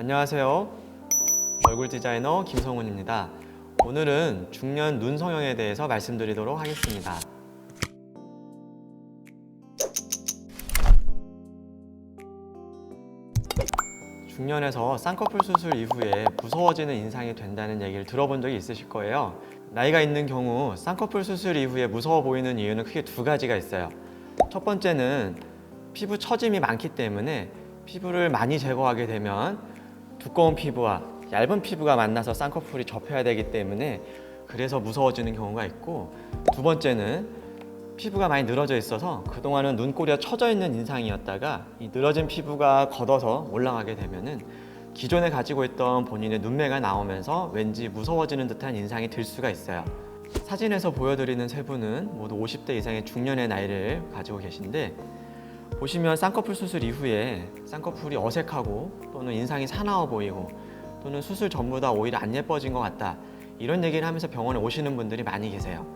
안녕하세요. 얼굴 디자이너 김성훈입니다. 오늘은 중년 눈 성형에 대해서 말씀드리도록 하겠습니다. 중년에서 쌍꺼풀 수술 이후에 무서워지는 인상이 된다는 얘기를 들어본 적이 있으실 거예요. 나이가 있는 경우 쌍꺼풀 수술 이후에 무서워 보이는 이유는 크게 두 가지가 있어요. 첫 번째는 피부 처짐이 많기 때문에 피부를 많이 제거하게 되면 두꺼운 피부와 얇은 피부가 만나서 쌍꺼풀이 접혀야 되기 때문에 그래서 무서워지는 경우가 있고 두 번째는 피부가 많이 늘어져 있어서 그동안은 눈꼬리가 처져 있는 인상이었다가 이 늘어진 피부가 걷어서 올라가게 되면은 기존에 가지고 있던 본인의 눈매가 나오면서 왠지 무서워지는 듯한 인상이 들 수가 있어요. 사진에서 보여드리는 세 분은 모두 50대 이상의 중년의 나이를 가지고 계신데 보시면 쌍꺼풀 수술 이후에 쌍꺼풀이 어색하고 또는 인상이 사나워 보이고 또는 수술 전보다 오히려 안 예뻐진 것 같다 이런 얘기를 하면서 병원에 오시는 분들이 많이 계세요.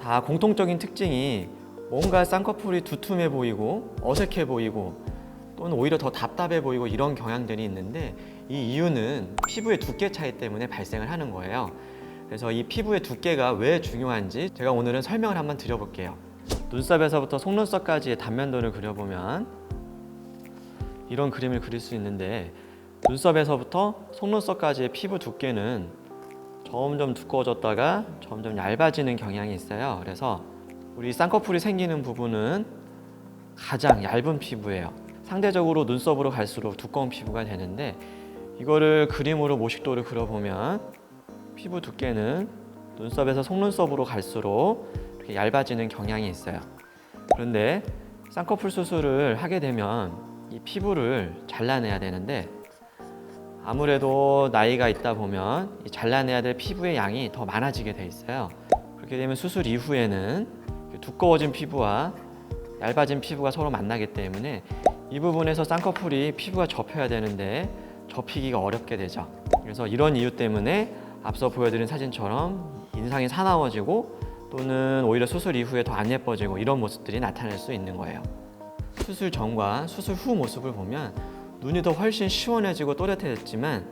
다 공통적인 특징이 뭔가 쌍꺼풀이 두툼해 보이고 어색해 보이고 또는 오히려 더 답답해 보이고 이런 경향들이 있는데 이 이유는 피부의 두께 차이 때문에 발생을 하는 거예요. 그래서 이 피부의 두께가 왜 중요한지 제가 오늘은 설명을 한번 드려볼게요. 눈썹에서부터 속눈썹까지의 단면도를 그려보면 이런 그림을 그릴 수 있는데 눈썹에서부터 속눈썹까지의 피부 두께는 점점 두꺼워졌다가 점점 얇아지는 경향이 있어요. 그래서 우리 쌍꺼풀이 생기는 부분은 가장 얇은 피부예요. 상대적으로 눈썹으로 갈수록 두꺼운 피부가 되는데 이거를 그림으로 모식도를 그려보면 피부 두께는 눈썹에서 속눈썹으로 갈수록 얇아지는 경향이 있어요. 그런데 쌍꺼풀 수술을 하게 되면 이 피부를 잘라내야 되는데 아무래도 나이가 있다 보면 이 잘라내야 될 피부의 양이 더 많아지게 돼 있어요. 그렇게 되면 수술 이후에는 두꺼워진 피부와 얇아진 피부가 서로 만나기 때문에 이 부분에서 쌍꺼풀이 피부가 접혀야 되는데 접히기가 어렵게 되죠. 그래서 이런 이유 때문에 앞서 보여드린 사진처럼 인상이 사나워지고 또는 오히려 수술 이후에 더 안 예뻐지고 이런 모습들이 나타날 수 있는 거예요. 수술 전과 수술 후 모습을 보면 눈이 더 훨씬 시원해지고 또렷해졌지만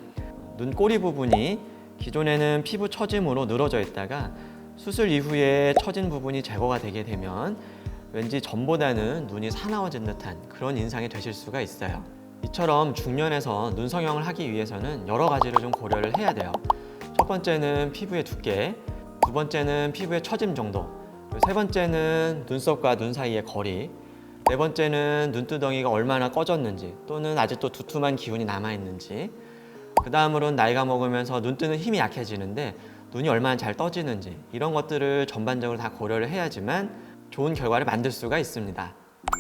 눈 꼬리 부분이 기존에는 피부 처짐으로 늘어져 있다가 수술 이후에 처진 부분이 제거가 되게 되면 왠지 전보다는 눈이 사나워진 듯한 그런 인상이 되실 수가 있어요. 이처럼 중년에서 눈 성형을 하기 위해서는 여러 가지를 좀 고려를 해야 돼요. 첫 번째는 피부의 두께, 두 번째는 피부의 처짐 정도, 세 번째는 눈썹과 눈 사이의 거리, 네 번째는 눈두덩이가 얼마나 꺼졌는지 또는 아직도 두툼한 기운이 남아 있는지 그 다음으로는 나이가 먹으면서 눈 뜨는 힘이 약해지는데 눈이 얼마나 잘 떠지는지 이런 것들을 전반적으로 다 고려를 해야지만 좋은 결과를 만들 수가 있습니다.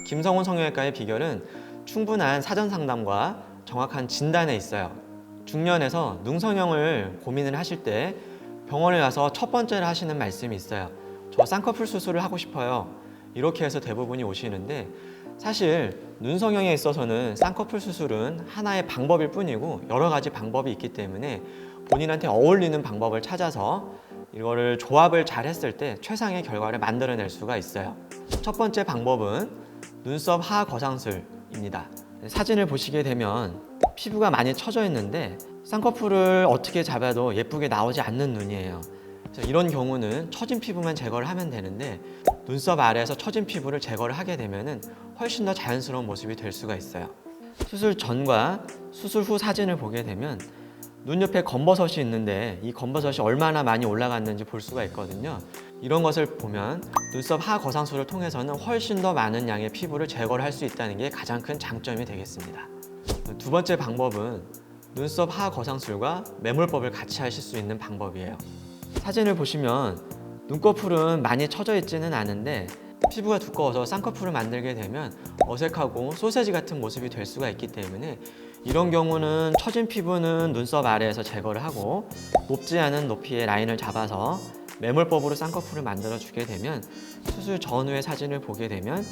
김성훈 성형외과의 비결은 충분한 사전 상담과 정확한 진단에 있어요. 중년에서 눈 성형을 고민을 하실 때 병원에 가서 첫 번째로 하시는 말씀이 있어요. 저 쌍꺼풀 수술을 하고 싶어요. 이렇게 해서 대부분이 오시는데 사실 눈 성형에 있어서는 쌍꺼풀 수술은 하나의 방법일 뿐이고 여러 가지 방법이 있기 때문에 본인한테 어울리는 방법을 찾아서 이거를 조합을 잘 했을 때 최상의 결과를 만들어낼 수가 있어요. 첫 번째 방법은 눈썹 하 거상술입니다. 사진을 보시게 되면 피부가 많이 처져 있는데 쌍꺼풀을 어떻게 잡아도 예쁘게 나오지 않는 눈이에요. 그래서 이런 경우는 처진 피부만 제거를 하면 되는데 눈썹 아래에서 처진 피부를 제거를 하게 되면은 훨씬 더 자연스러운 모습이 될 수가 있어요. 수술 전과 수술 후 사진을 보게 되면 눈 옆에 검버섯이 있는데 이 검버섯이 얼마나 많이 올라갔는지 볼 수가 있거든요. 이런 것을 보면 눈썹 하 거상술을 통해서는 훨씬 더 많은 양의 피부를 제거를 할 수 있다는 게 가장 큰 장점이 되겠습니다. 두 번째 방법은 눈썹 하 거상술과 매몰법을 같이 하실 수 있는 방법이에요. 사진을 보시면 눈꺼풀은 많이 처져 있지는 않은데 피부가 두꺼워서 쌍꺼풀을 만들게 되면 어색하고 소세지 같은 모습이 될 수가 있기 때문에 이런 경우는 처진 피부는 눈썹 아래에서 제거를 하고 높지 않은 높이의 라인을 잡아서 매몰법으로 쌍꺼풀을 만들어 주게 되면 수술 전후의 사진을 보게 되면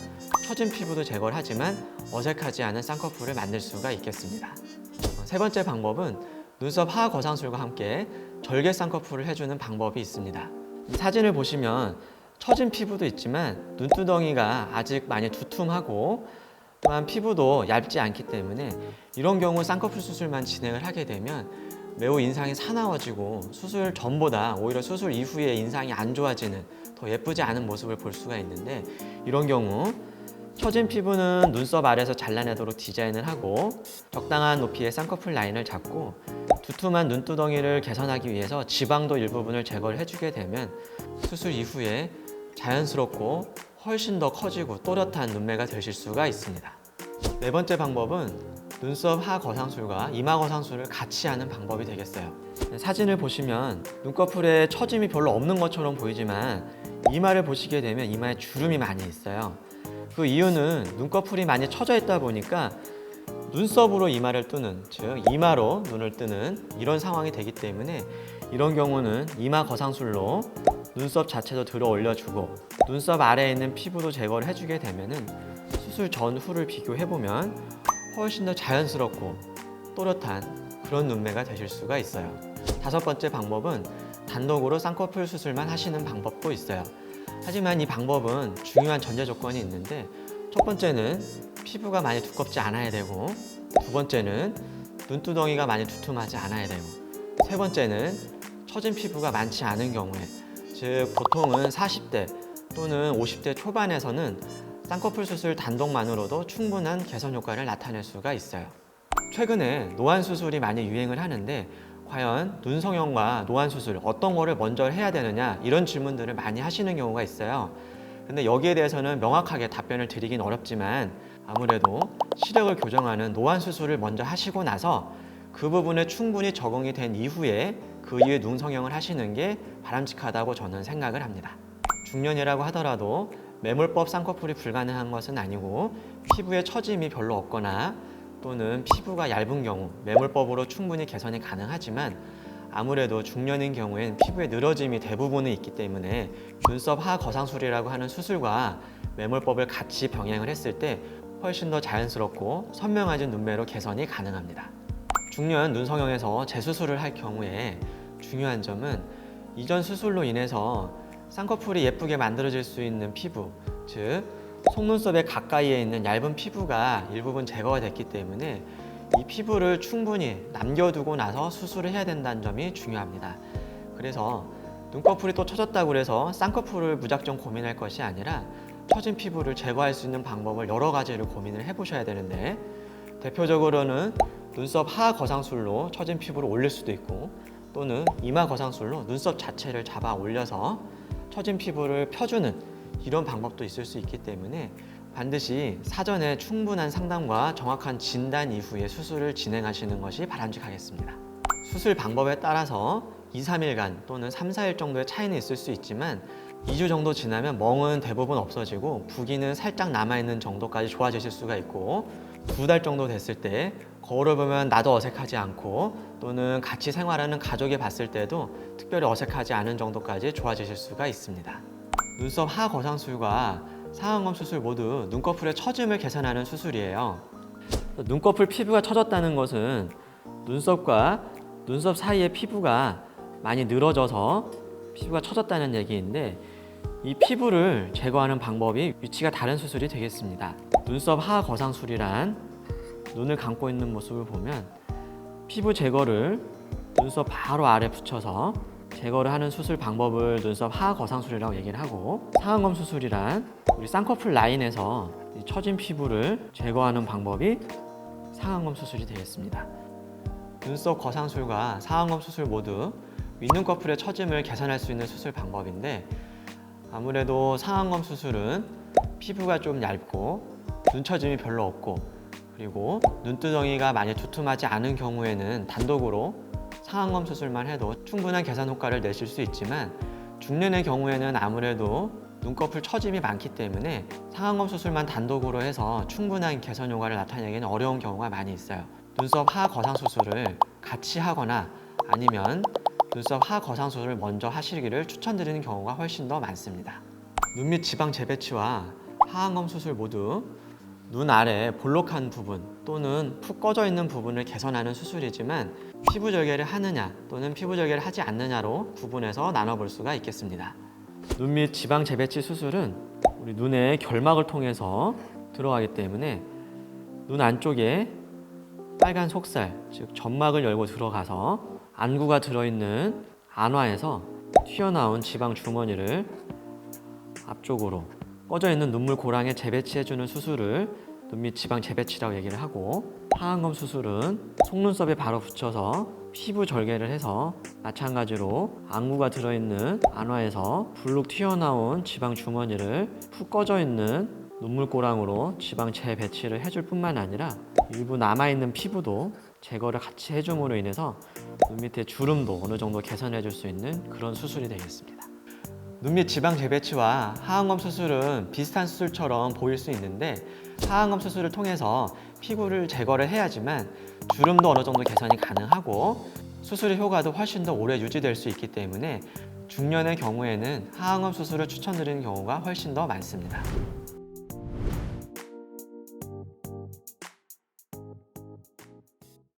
처진 피부도 제거를 하지만 어색하지 않은 쌍꺼풀을 만들 수가 있겠습니다. 세 번째 방법은 눈썹 하 거상술과 함께 절개 쌍꺼풀을 해주는 방법이 있습니다. 이 사진을 보시면 처진 피부도 있지만 눈두덩이가 아직 많이 두툼하고 또한 피부도 얇지 않기 때문에 이런 경우 쌍꺼풀 수술만 진행을 하게 되면 매우 인상이 사나워지고 수술 전보다 오히려 수술 이후에 인상이 안 좋아지는 더 예쁘지 않은 모습을 볼 수가 있는데 이런 경우 처진 피부는 눈썹 아래에서 잘라내도록 디자인을 하고 적당한 높이의 쌍꺼풀 라인을 잡고 두툼한 눈두덩이를 개선하기 위해서 지방도 일부분을 제거를 해주게 되면 수술 이후에 자연스럽고 훨씬 더 커지고 또렷한 눈매가 되실 수가 있습니다. 네 번째 방법은 눈썹 하 거상술과 이마 거상술을 같이 하는 방법이 되겠어요. 사진을 보시면 눈꺼풀에 처짐이 별로 없는 것처럼 보이지만 이마를 보시게 되면 이마에 주름이 많이 있어요. 그 이유는 눈꺼풀이 많이 처져 있다 보니까 눈썹으로 이마를 뜨는 즉 이마로 눈을 뜨는 이런 상황이 되기 때문에 이런 경우는 이마 거상술로 눈썹 자체도 들어 올려주고 눈썹 아래에 있는 피부도 제거를 해주게 되면은 수술 전후를 비교해 보면 훨씬 더 자연스럽고 또렷한 그런 눈매가 되실 수가 있어요. 다섯 번째 방법은 단독으로 쌍꺼풀 수술만 하시는 방법도 있어요. 하지만 이 방법은 중요한 전제 조건이 있는데 첫 번째는 피부가 많이 두껍지 않아야 되고 두 번째는 눈두덩이가 많이 두툼하지 않아야 되고 세 번째는 처진 피부가 많지 않은 경우에 즉 보통은 40대 또는 50대 초반에서는 쌍꺼풀 수술 단독만으로도 충분한 개선 효과를 나타낼 수가 있어요. 최근에 노안 수술이 많이 유행을 하는데 과연 눈 성형과 노안 수술 어떤 거를 먼저 해야 되느냐 이런 질문들을 많이 하시는 경우가 있어요. 근데 여기에 대해서는 명확하게 답변을 드리긴 어렵지만 아무래도 시력을 교정하는 노안 수술을 먼저 하시고 나서 그 부분에 충분히 적응이 된 이후에 그 이후에 눈 성형을 하시는 게 바람직하다고 저는 생각을 합니다. 중년이라고 하더라도 매몰법 쌍꺼풀이 불가능한 것은 아니고 피부에 처짐이 별로 없거나 또는 피부가 얇은 경우 매몰법으로 충분히 개선이 가능하지만 아무래도 중년인 경우엔 피부에 늘어짐이 대부분은 있기 때문에 눈썹 하 거상술이라고 하는 수술과 매몰법을 같이 병행을 했을 때 훨씬 더 자연스럽고 선명해진 눈매로 개선이 가능합니다. 중년 눈 성형에서 재수술을 할 경우에 중요한 점은 이전 수술로 인해서 쌍꺼풀이 예쁘게 만들어질 수 있는 피부, 즉 속눈썹에 가까이에 있는 얇은 피부가 일부분 제거가 됐기 때문에 이 피부를 충분히 남겨두고 나서 수술을 해야 된다는 점이 중요합니다. 그래서 눈꺼풀이 또 처졌다고 해서 쌍꺼풀을 무작정 고민할 것이 아니라 처진 피부를 제거할 수 있는 방법을 여러 가지를 고민을 해보셔야 되는데 대표적으로는 눈썹 하 거상술로 처진 피부를 올릴 수도 있고 또는 이마 거상술로 눈썹 자체를 잡아 올려서 처진 피부를 펴주는 이런 방법도 있을 수 있기 때문에 반드시 사전에 충분한 상담과 정확한 진단 이후에 수술을 진행하시는 것이 바람직하겠습니다. 수술 방법에 따라서 2, 3일간 또는 3, 4일 정도의 차이는 있을 수 있지만 2주 정도 지나면 멍은 대부분 없어지고 부기는 살짝 남아있는 정도까지 좋아지실 수가 있고 두 달 정도 됐을 때 거울을 보면 나도 어색하지 않고 또는 같이 생활하는 가족이 봤을 때도 특별히 어색하지 않은 정도까지 좋아지실 수가 있습니다. 눈썹 하 거상술과 상안검 수술 모두 눈꺼풀의 처짐을 개선하는 수술이에요. 눈꺼풀 피부가 처졌다는 것은 눈썹과 눈썹 사이의 피부가 많이 늘어져서 피부가 처졌다는 얘기인데 이 피부를 제거하는 방법이 위치가 다른 수술이 되겠습니다. 눈썹 하 거상술이란 눈을 감고 있는 모습을 보면 피부 제거를 눈썹 바로 아래 붙여서 제거를 하는 수술 방법을 눈썹 하 거상술이라고 얘기를 하고 상안검 수술이란 우리 쌍꺼풀 라인에서 이 처진 피부를 제거하는 방법이 상안검 수술이 되겠습니다. 눈썹 거상술과 상안검 수술 모두 윗눈꺼풀의 처짐을 개선할 수 있는 수술 방법인데 아무래도 상안검 수술은 피부가 좀 얇고 눈처짐이 별로 없고 그리고 눈두덩이가 많이 두툼하지 않은 경우에는 단독으로 상안검 수술만 해도 충분한 개선 효과를 내실 수 있지만 중년의 경우에는 아무래도 눈꺼풀 처짐이 많기 때문에 상안검 수술만 단독으로 해서 충분한 개선 효과를 나타내기는 어려운 경우가 많이 있어요. 눈썹 하 거상 수술을 같이 하거나 아니면 눈썹 하 거상 수술을 먼저 하시기를 추천드리는 경우가 훨씬 더 많습니다. 눈 밑 지방 재배치와 하안검 수술 모두 눈 아래 볼록한 부분 또는 푹 꺼져 있는 부분을 개선하는 수술이지만 피부 절개를 하느냐 또는 피부 절개를 하지 않느냐로 구분해서 나눠볼 수가 있겠습니다. 눈 밑 지방 재배치 수술은 우리 눈의 결막을 통해서 들어가기 때문에 눈 안쪽에 빨간 속살, 즉 점막을 열고 들어가서 안구가 들어있는 안화에서 튀어나온 지방 주머니를 앞쪽으로 꺼져 있는 눈물 고랑에 재배치해주는 수술을 눈밑 지방 재배치라고 얘기를 하고 하안검 수술은 속눈썹에 바로 붙여서 피부 절개를 해서 마찬가지로 안구가 들어있는 안화에서 불룩 튀어나온 지방 주머니를 푹 꺼져 있는 눈물 고랑으로 지방 재배치를 해줄 뿐만 아니라 일부 남아있는 피부도 제거를 같이 해줌으로 인해서 눈 밑에 주름도 어느 정도 개선해 줄 수 있는 그런 수술이 되겠습니다. 눈밑 지방 재배치와 하안검 수술은 비슷한 수술처럼 보일 수 있는데 하안검 수술을 통해서 피부를 제거를 해야지만 주름도 어느 정도 개선이 가능하고 수술의 효과도 훨씬 더 오래 유지될 수 있기 때문에 중년의 경우에는 하안검 수술을 추천드리는 경우가 훨씬 더 많습니다.